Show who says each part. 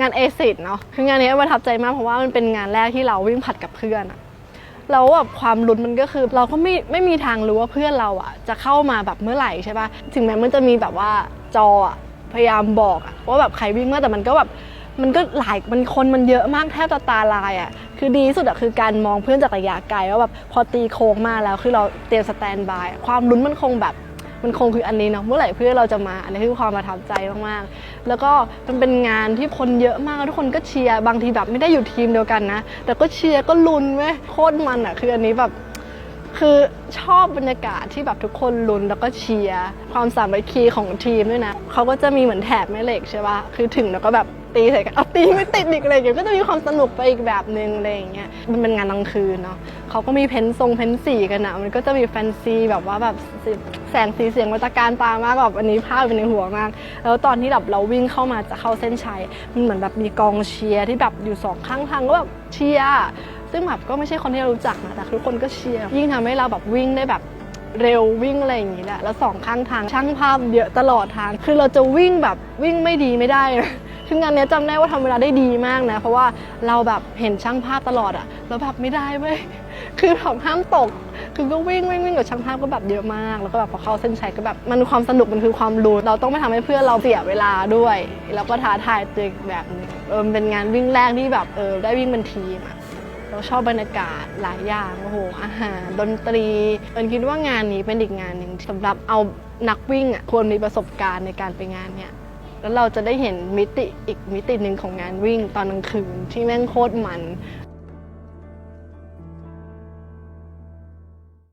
Speaker 1: งานเอซิดเนาะคืองานนี้ประทับใจมากเพราะว่ามันเป็นงานแรกที่เราวิ่งผัดกับเพื่อนอะแล้วแบบความลุ้นมันก็คือเราก็ไม่ไม่มีทางรู้ว่าเพื่อนเราอะจะเข้ามาแบบเมื่อไหร่ใช่ปะถึงแม้มันจะมีแบบว่าจออะพยายามบอกอะว่าแบบใครวิ่งเมื่อแต่มันก็แบบมันก็หลายมันคนมันเยอะมากแทบจะตาลายอะคือดีสุดอะคือการมองเพื่อนจากระยะไกลว่าแบบพอตีโค้งมาแล้วคือเราเตรียมสแตนบาย ความลุ้นมันคงแบบ มันคงคืออันนี้เนาะเมื่อไหร่เพื่อนเราจะมาอันนี้คือความประทับใจมากๆ แล้วก็มันเป็นงานที่คนเยอะมากทุกคนก็เชียร์บางทีแบบไม่ได้อยู่ทีมเดียวกันนะ แต่ก็เชียร์ก็ลุ้นเว้ยโคตรมันอะคืออันนี้แบบ คือชอบบรรยากาศที่แบบทุกคนลุ้นแล้วก็เชียร์ความสามัคคีของทีมด้วยนะเขาก็จะมีเหมือนแถบแม่เหล็กใช่ปะคือถึงแล้วก็แบบตีใส่กันเอาตีไม่ติดอีกอะไรอย่างเงี้ยก็จะมีความสนุกไปอีกแบบนึงอะไรอย่างเงี้ยมันเป็นงานกลางคืนเนาะเขาก็มีเพ้นทรงเพ้นสีกันอะมันก็จะมีแฟนซีแบบว่าแบบแสงสีเสียงวัตการตามากแบบอันนี้ภาพเป็นในหัวมาก แล้วตอนที่แบบเราวิ่งเข้ามาจะเข้าเส้นชัยมันเหมือนแบบมีกองเชียร์ที่แบบอยู่สองข้างทางก็แบบเชียร์ ซึ่งแบบก็ไม่ใช่คนที่เรารู้จักนะแต่ทุกคนก็เชียร์ยิ่งทำให้เราแบบวิ่งได้แบบเร็ววิ่งอะไรอย่างนี้แหละแล้วสองข้างทางช่างภาพเยอะตลอดทาง คือเราจะวิ่งแบบวิ่งไม่ดีไม่ได้นะคืองานนี้ยจำได้ว่าทำเวลาได้ดีมากนะ เพราะว่าเราแบบเห็นช่างภาพตลอดอะแล้วแบบไม่ได้เว้ยคือแบบห้ามตก คือก็วิ่งวิ่งวิ่งกับช่างภาพก็แบบเยอะมาก แล้วก็แบบพอเข้าเส้นชัยก็แบบมันความสนุกมันคือความรู้เราต้องไม่ทำให้เพื่อนเราเสียเวลาด้วย แล้วก็ท้าทายตัวเองแบบเออเป็นงานวิ่งแรกที่แบบเออได้วิ่งเป็นทีมอะ เราชอบบรรยากาศหลายอย่างโอ้โหอาหารดนตรีเอิญคิดว่างานนี้เป็นอีกงานหนึ่งสำหรับเอานักวิ่งอะควรมีประสบการณ์ในการไปงานเนี่ยแล้วเราจะได้เห็นมิติอีกมิติหนึ่งของงานวิ่งตอนกลางคืนที่แม่งโคตรมัน